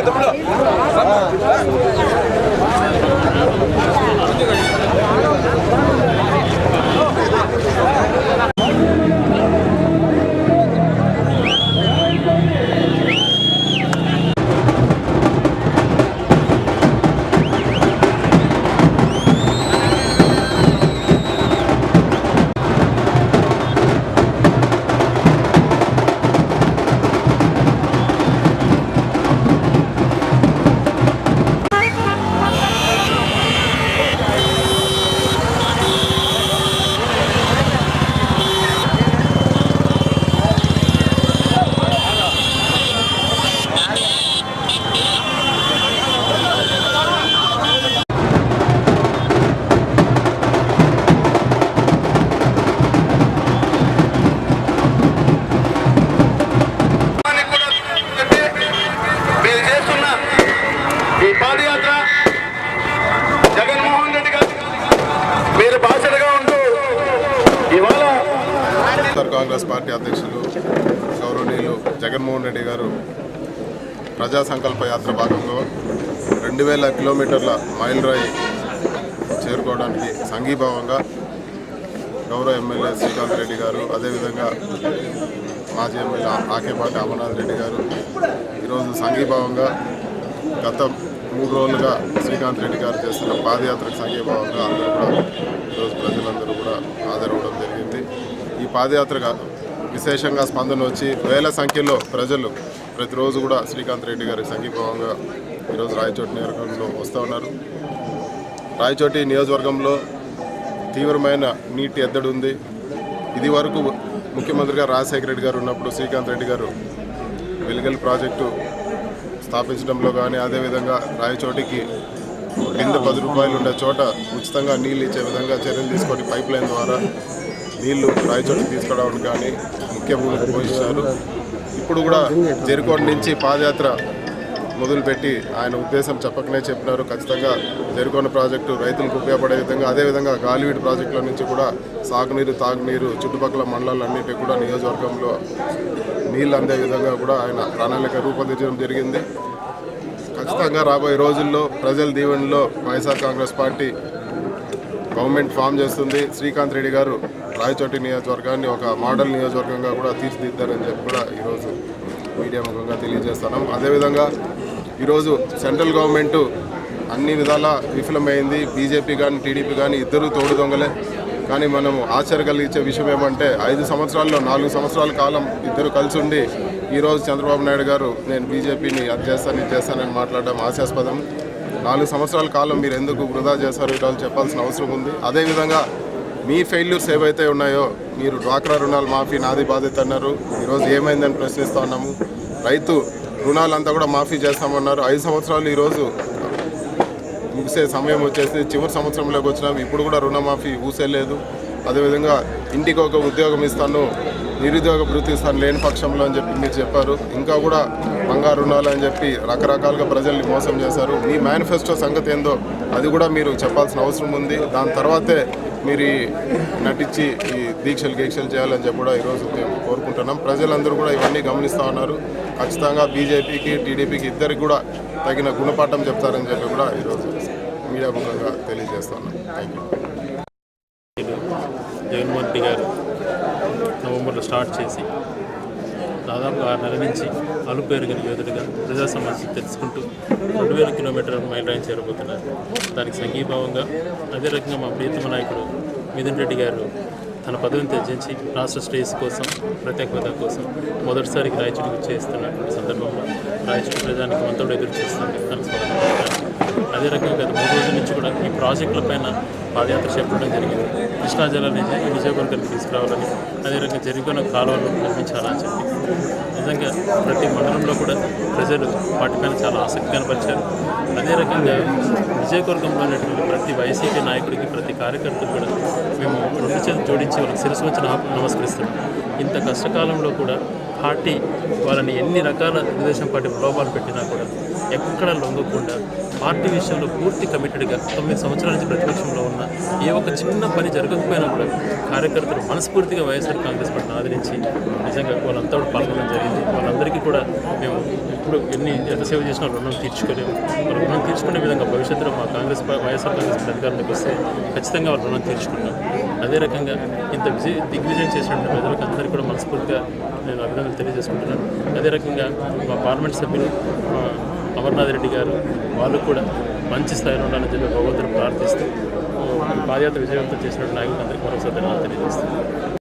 ఎందుకు కాంగ్రెస్ పార్టీ అధ్యక్షులు గౌరవనీయులు జగన్మోహన్ రెడ్డి గారు ప్రజా సంకల్ప యాత్ర భాగంలో రెండు వేల కిలోమీటర్ల మైల్ రాయి చేరుకోవడానికి సంఘీభావంగా గౌరవ ఎమ్మెల్యే శ్రీకాంత్ రెడ్డి గారు అదేవిధంగా మాజీ ఎమ్మెల్యే ఆకేపాటి అమర్నాథ్ రెడ్డి గారు ఈరోజు సంఘీభావంగా గత మూడు రోజులుగా శ్రీకాంత్ రెడ్డి గారు చేస్తున్న పాదయాత్రకు సంఘీభావంగా అందరూ కూడా ఈరోజు ప్రజలందరూ కూడా హాజరవడం జరిగింది. పాదయాత్రగా విశేషంగా స్పందన వచ్చి వేల సంఖ్యలో ప్రజలు ప్రతిరోజు కూడా శ్రీకాంత్ రెడ్డి గారి సంఘీభావంగా ఈరోజు రాయచోటి నియోజకవర్గంలో వస్తూ ఉన్నారు. రాయచోటి నియోజకవర్గంలో తీవ్రమైన నీటి ఎద్దడి ఉంది. ఇది వరకు ముఖ్యమంత్రిగా రాజశేఖర రెడ్డి గారు ఉన్నప్పుడు శ్రీకాంత్ రెడ్డి గారు వెలుగల్ ప్రాజెక్టు స్థాపించడంలో కానీ అదేవిధంగా రాయచోటికి కింద పది రూపాయలు ఉండే చోట ఉచితంగా నీళ్ళు ఇచ్చే విధంగా చర్యలు తీసుకొని పైప్ లైన్ ద్వారా నీళ్ళు రాయచోటు తీసుకురావడం కానీ ముఖ్య భూమిక పోషించారు. ఇప్పుడు కూడా జెరుకోట నుంచి పాదయాత్ర మొదలుపెట్టి ఆయన ఉద్దేశం చెప్పకనే చెప్పినారు. ఖచ్చితంగా జరుకోన ప్రాజెక్టు రైతులకు ఉపయోగపడే విధంగా అదేవిధంగా గాలివీడు ప్రాజెక్టుల నుంచి కూడా సాగునీరు తాగునీరు చుట్టుపక్కల మండలాలన్నింటినీ కూడా నియోజకవర్గంలో నీళ్ళు అందే విధంగా కూడా ఆయన ప్రణాళిక రూపొందించడం జరిగింది. ఖచ్చితంగా రాబోయే రోజుల్లో ప్రజల దీవెనలో YSR Congress party government form చేస్తుంది. శ్రీకాంత్ రెడ్డి గారు రాయచోటి నియోజకవర్గాన్ని ఒక మోడల్ నియోజకవర్గంగా కూడా తీర్చిదిద్దారని చెప్పి కూడా ఈరోజు మీడియా ముఖంగా తెలియజేస్తున్నాం. అదేవిధంగా ఈరోజు సెంట్రల్ గవర్నమెంట్ అన్ని విధాల విఫలమైంది. బీజేపీ కానీ టీడీపీ కానీ ఇద్దరు తోడు దొంగలే. కానీ మనం ఆశ్చర్యగలిగించే విషయం ఏమంటే ఐదు సంవత్సరాల్లో నాలుగు సంవత్సరాల కాలం ఇద్దరు కలిసి ఉండి ఈరోజు చంద్రబాబు నాయుడు గారు నేను బీజేపీని అది చేస్తాను ఇది చేస్తానని మాట్లాడడం హాస్యాస్పదం నాలుగు సంవత్సరాల కాలం మీరు ఎందుకు వృధా చేశారు ఈరోజు చెప్పాల్సిన అవసరం ఉంది. అదేవిధంగా మీ ఫెయిల్యూర్స్ ఏవైతే ఉన్నాయో మీరు డ్వాక్రా రుణాలు మాఫీ నాది బాధ్యత అన్నారు. ఈరోజు ఏమైందని ప్రశ్నిస్తూ ఉన్నాము. రైతు రుణాలంతా కూడా మాఫీ చేస్తామన్నారు. ఐదు సంవత్సరాలు ఈరోజు ముగిసే సమయం వచ్చేసి చివరి సంవత్సరంలోకి వచ్చినాం. ఇప్పుడు కూడా రుణమాఫీ ఊసేలేదు. అదేవిధంగా ఇంటికి ఒక ఉద్యోగం ఇస్తాను నిరుద్యోగ భృతి ఇస్తాను లేని పక్షంలో అని చెప్పి మీరు చెప్పారు. ఇంకా కూడా బంగారు రుణాలు అని చెప్పి రకరకాలుగా ప్రజల్ని మోసం చేశారు. మీ మేనిఫెస్టో సంగతి ఏందో అది కూడా మీరు చెప్పాల్సిన అవసరం ఉంది. దాని తర్వాతే మీరు నటించి ఈ దీక్షలు గీక్షలు చేయాలని చెప్పి కూడా ఈరోజు మేము కోరుకుంటున్నాం. ప్రజలందరూ కూడా ఇవన్నీ గమనిస్తూ ఉన్నారు. ఖచ్చితంగా బీజేపీకి టీడీపీకి ఇద్దరికి కూడా తగిన గుణపాఠం చెప్తారని చెప్పి కూడా ఈరోజు మీడియా ముఖంగా తెలియజేస్తున్నాం థ్యాంక్ యూ జగన్మోహన్ రెడ్డి గారు నవంబర్లో స్టార్ట్ చేసి దాదాపు ఆరు నెలల నుంచి అలుపేరుగిన యోధుడిగా ప్రజా సమస్య తెలుసుకుంటూ రెండు వేల కిలోమీటర్ల మైల్ రైన్ చేరబోతున్నారు. దానికి సంఘీభావంగా అదే రకంగా మా ప్రియతమ నాయకుడు మిథున్ రెడ్డి గారు తన పదవిని త్యజించి రాష్ట్ర శ్రేయస్సు కోసం ప్రత్యేక హోదా కోసం మొదటిసారికి రాయచూడికి చేస్తున్నటువంటి సందర్భంలో రాయచూడి ప్రజానికి మంతోడు ఎదురు చేస్తుంది తనకు స్వాగతం అదే రకంగా గత మూడు రోజుల నుంచి కూడా ఈ ప్రాజెక్టుల పైన పాదయాత్ర చేపట్టడం జరిగింది. కృష్ణా జలాన్ని ఈ నిజవర్గానికి తీసుకురావాలని అదే రకంగా జరిగిన కాలువలు నిర్మించాలని చెప్పి. నిజంగా ప్రతి మండలంలో కూడా ప్రజలు వాటిపైన చాలా ఆసక్తి కనపరిచారు. అదే రకంగా విజయవర్గంలో ఉన్నటువంటి ప్రతి వైసీపీ నాయకుడికి ప్రతి కార్యకర్తకు కూడా మేము రెండు చేతులు జోడించి వాళ్ళకి శిరస్సు వచ్చిన నమస్కరిస్తున్నాం. ఇంత కష్టకాలంలో కూడా పార్టీ వాళ్ళని ఎన్ని రకాల తెలుగుదేశం పార్టీ ప్రలోభాలు పెట్టినా కూడా ఎక్కడ లొంగకుండా పార్టీ విషయంలో పూర్తి కమిటెడ్గా తొమ్మిది సంవత్సరాల నుంచి ప్రతిపక్షంలో ఉన్న ఏ ఒక్క చిన్న పని జరగకపోయినా కూడా కార్యకర్తలు మనస్ఫూర్తిగా వైఎస్ఆర్ కాంగ్రెస్ పార్టీని ఆదరించి నిజంగా వాళ్ళంతా కూడా పాల్గొనడం జరిగింది. వాళ్ళందరికీ కూడా మేము ఇప్పుడు ఎన్ని ఎంత సేవ చేసినా రుణం తీర్చుకోలేము. వాళ్ళు రుణం తీర్చుకునే విధంగా భవిష్యత్తులో మా కాంగ్రెస్ వైఎస్ఆర్ కాంగ్రెస్ పార్టీ అధికారంలోకి వస్తే ఖచ్చితంగా వాళ్ళు రుణం తీర్చుకుంటాం అదే రకంగా ఇంత విజయ దిగ్విజయం చేసినటువంటి ప్రజలకు అందరికీ కూడా మనస్ఫూర్తిగా నేను అభినందనలు తెలియజేసుకుంటున్నాను. అదే రకంగా మా పార్లమెంట్ సభ్యులు అమర్నాథ్ రెడ్డి గారు వాళ్ళు కూడా మంచి స్థాయిలో ఉండాలని చెప్పి భగవంతుని ప్రార్థిస్తూ పాదయాత్ర విజయవంతం చేసినట్టు నాయకులందరికీ మరొకసారి ధన్యవాదాలు తెలియజేస్తాను